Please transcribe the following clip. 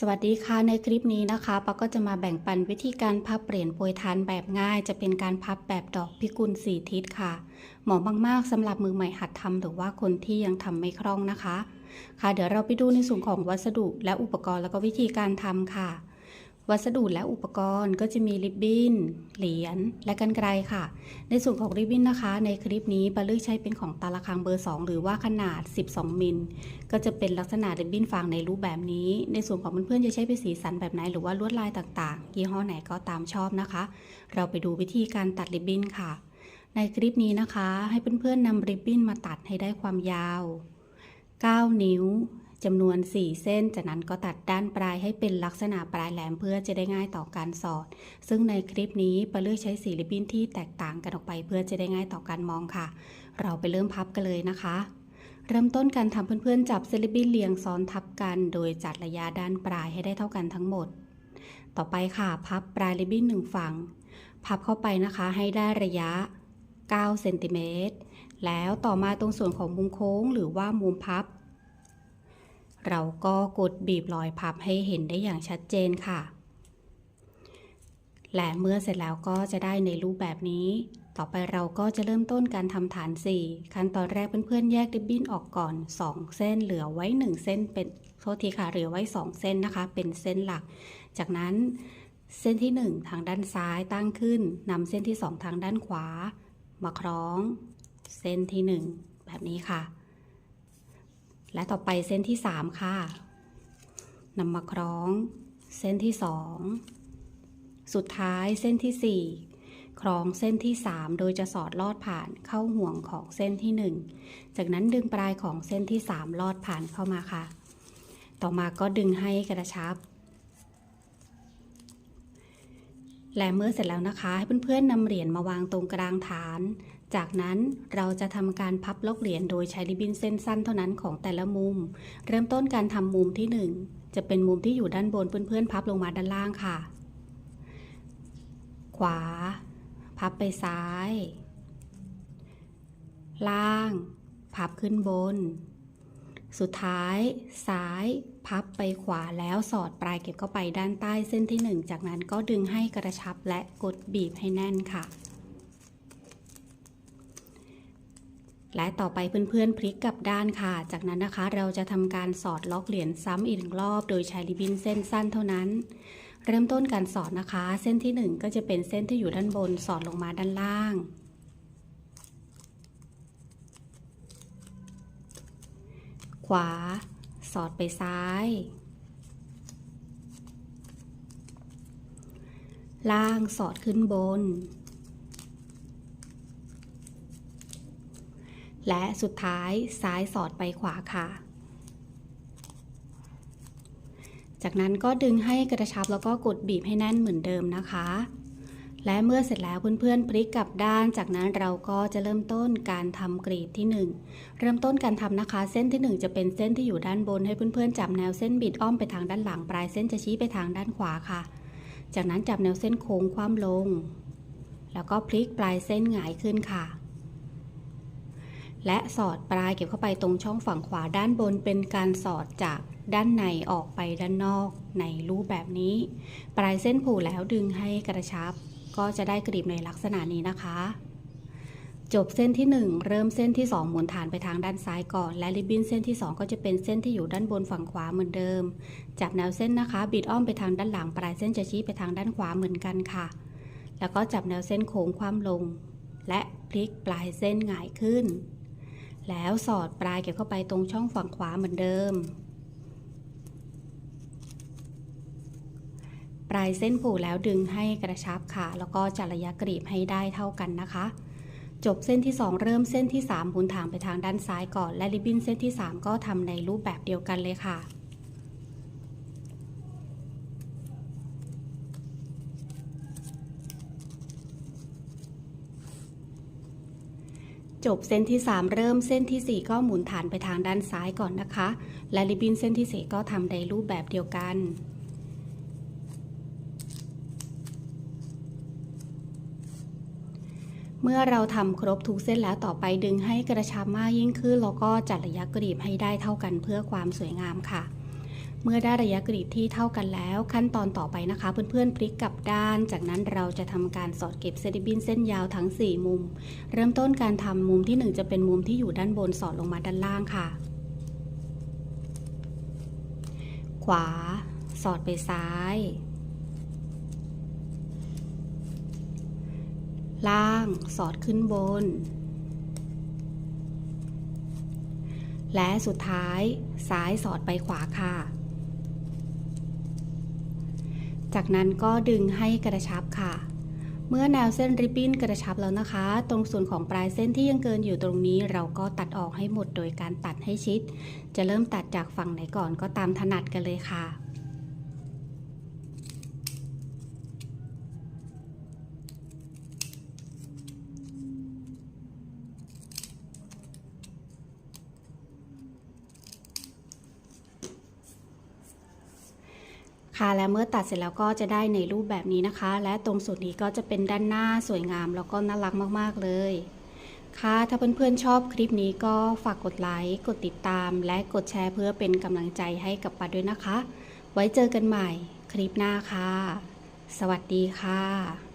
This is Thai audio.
สวัสดีค่ะในคลิปนี้นะคะปาก็จะมาแบ่งปันวิธีการพับเปลี่ยนโปรยทานแบบง่าย จะเป็นการพับแบบดอกพิกุลสี่ทิศค่ะ เหมาะมากๆสำหรับมือใหม่หัดทำหรือว่าคนที่ยังทำไม่คล่องนะคะ ค่ะเดี๋ยวเราไปดูในส่วนของวัสดุและอุปกรณ์แล้วก็วิธีการทำค่ะ วัสดุและอุปกรณ์ก็จะมีริบบิ้น เหรียญ และกันไกรค่ะ ในส่วนของริบบิ้นนะคะ ในคลิปนี้ปลาเลือกใช้เป็นของตาละคังเบอร์ 2 หรือว่าขนาด 12 มิล ก็จะเป็นลักษณะริบบิ้นฟางในรูปแบบนี้ ในส่วนของเพื่อนๆจะใช้เป็นสีสันแบบไหนหรือว่าลวดลายต่างๆ ยี่ห้อไหนก็ตามชอบนะคะ เราไปดูวิธีการตัดริบบิ้นค่ะ ในคลิปนี้นะคะ ให้เพื่อนๆนำริบบิ้นมาตัดให้ได้ความยาว 9 นิ้ว จำนวน 4 เส้น จากนั้นก็ตัดด้านปลายให้เป็นลักษณะปลายแหลมเพื่อจะได้ง่ายต่อการสอด ซึ่งในคลิปนี้ปาเลือกใช้สีริบบิ้นที่แตกต่างกันออกไปเพื่อจะได้ง่ายต่อการมองค่ะ เราไปเริ่มพับกันเลยนะคะ เริ่มต้นการทำเพื่อนๆ จับเซลิบบิ้นเรียงซ้อนทับกัน โดยจัดระยะด้านปลายให้ได้เท่ากันทั้งหมด ต่อไปค่ะ พับปลายริบบิ้นหนึ่งฝั่ง พับเข้าไปนะคะให้ได้ระยะ9เซนติเมตรแล้วต่อมาตรงส่วนของมุมโค้งหรือว่ามุมพับ เราก็กดบีบรอยพับให้เห็นได้อย่างชัดเจนค่ะ และเมื่อเสร็จแล้วก็จะได้ในรูปแบบนี้ ต่อไปเราก็จะเริ่มต้นการทำฐาน 4 ขั้นตอนแรกเพื่อนๆ แยกริบบิ้นออกก่อน 2 เส้นเหลือไว้ 1 เส้นเป็นโทษทีค่ะเหลือไว้ 2 เส้นนะคะ เป็นเส้นหลัก จากนั้นเส้นที่ 1 ทางด้านซ้ายตั้งขึ้นนำเส้นที่ 2 ทางด้านขวา มาคล้อง เส้นที่ 1 แบบนี้ค่ะ และต่อไปเส้นที่ 3 ค่ะนำมาคล้อง เส้นที่ 2 สุดท้ายเส้นที่ 4 คล้องเส้นที่ 3 โดยจะสอดลอดผ่านเข้าห่วงของเส้นที่ 1 จากนั้นดึงปลายของเส้นที่ 3 ลอดผ่านเข้ามาค่ะ ต่อมาก็ดึงให้กระชับ และเมื่อเสร็จแล้วนะคะ ให้เพื่อนๆนำเหรียญมาวางตรงกลางฐาน จากนั้นเราจะทำการพับล็อกเหรียญโดยใช้ริบบิ้นเส้นสั้นเท่านั้นของแต่ละมุม เริ่มต้นการทำมุมที่ 1 จะเป็นมุมที่อยู่ด้านบนเพื่อนๆ พับลงมาด้านล่างค่ะ ขวา พับไปซ้าย ล่าง พับขึ้นบน สุดท้าย ซ้าย พับไปขวาแล้วสอดปลายเก็บเข้าไปด้านใต้เส้นที่ 1 จากนั้นก็ดึงให้กระชับและกดบีบให้แน่นค่ะ และต่อไปเพื่อนๆพลิกกลับด้านค่ะ จากนั้นนะคะ เราจะทำการสอดล็อกเหรียญซ้ำอีกหนึ่งรอบ โดยใช้ริบบิ้นเส้นสั้นเท่านั้น เริ่มต้นการสอดนะคะ เส้นที่ 1 ก็จะเป็นเส้นที่อยู่ด้านบนสอดลงมาด้านล่างขวา สอดไปซ้าย ล่างสอดขึ้นบน และสุดท้ายซ้ายสอดไปขวาค่ะ จากนั้นก็ดึงให้กระชับแล้วก็กดบีบให้แน่นเหมือนเดิมนะคะ และเมื่อเสร็จแล้วเพื่อนๆพลิกกลับด้าน จากนั้นเราก็จะเริ่มต้นการทำกรีดที่ 1 เริ่มต้นการทำนะคะ เส้นที่ 1 จะเป็นเส้นที่อยู่ด้านบน ให้เพื่อนๆจับแนวเส้นบิดอ้อมไปทางด้านหลังปลายเส้นจะชี้ไปทางด้านขวาค่ะ จากนั้นจับแนวเส้นโค้งคว่ำลง แล้วก็พลิกปลายเส้นหงายขึ้นค่ะ และสอดปลายเก็บเข้าไปตรงช่องฝั่งขวาด้านบนเป็นการสอดจากด้านในออกไปด้านนอกในรูปแบบนี้ ปลายเส้นผูแล้วดึงให้กระชับ ก็จะได้กรีบในลักษณะนี้นะคะ จบเส้นที่ 1 เริ่มเส้นที่ 2 หมุนฐานไปทางด้านซ้ายก่อน และริบบิ้นเส้นที่ 2 ก็จะเป็นเส้นที่อยู่ด้านบนฝั่งขวาเหมือนเดิม จับแนวเส้นนะคะ บิดอ้อมไปทางด้านหลัง ปลายเส้นจะชี้ไปทางด้านขวาเหมือนกันค่ะ แล้วก็จับแนวเส้นโค้งคว่ำลง และพลิกปลายเส้นหงายขึ้น แล้วสอดปลายเก็บเข้าไปตรงช่องฝั่งขวาเหมือนเดิม ปลายเส้นผูกแล้วดึงให้กระชับค่ะ แล้วก็จัดระยะกรีบให้ได้เท่ากันนะคะ จบเส้นที่ 2 เริ่มเส้นที่3หมุนทางไปทางด้านซ้ายก่อน และริบบิ้นเส้นที่ 3 ก็ทำในรูปแบบเดียวกันเลยค่ะ จบเส้นที่ 3 เริ่มเส้นที่ 4 ก็หมุนฐานไปทางด้านซ้ายก่อนนะคะ และริบบิ้นเส้นที่ 4 ก็ทำในรูปแบบเดียวกัน เมื่อเราทำครบทุกเส้นแล้วต่อไปดึงให้กระชับมากยิ่งขึ้น แล้วก็จัดระยะกรีบให้ได้เท่ากันเพื่อความสวยงามค่ะ เมื่อได้ระยะกรีดที่เท่ากันแล้ว ขั้นตอนต่อไปนะคะ เพื่อนๆพลิกกลับด้าน จากนั้นเราจะทำการสอดเก็บเซริบินเส้นยาวทั้ง 4 มุม เริ่มต้นการทำมุมที่ 1 จะเป็นมุมที่อยู่ด้านบนสอดลงมาด้านล่างค่ะ ขวา สอดไปซ้าย ล่าง สอดขึ้นบน และสุดท้าย ซ้ายสอดไปขวาค่ะ จากนั้นก็ดึงให้กระชับค่ะ เมื่อแนวเส้นริบบิ้นกระชับแล้วนะคะ ตรงส่วนของปลายเส้นที่ยังเกินอยู่ตรงนี้เราก็ตัดออกให้หมดโดยการตัดให้ชิด จะเริ่มตัดจากฝั่งไหนก่อนก็ตามถนัดกันเลยค่ะ ค่ะและเมื่อตัดเสร็จแล้วก็จะได้ในรูปแบบนี้นะคะ และตรงส่วนนี้ก็จะเป็นด้านหน้าสวยงาม แล้วก็น่ารักมากๆเลย ค่ะถ้าเพื่อนๆชอบคลิปนี้ก็ฝากกดไลค์กดติดตาม และกดแชร์เพื่อเป็นกำลังใจให้กับปัดด้วยนะคะ ไว้เจอกันใหม่คลิปหน้าค่ะ สวัสดีค่ะ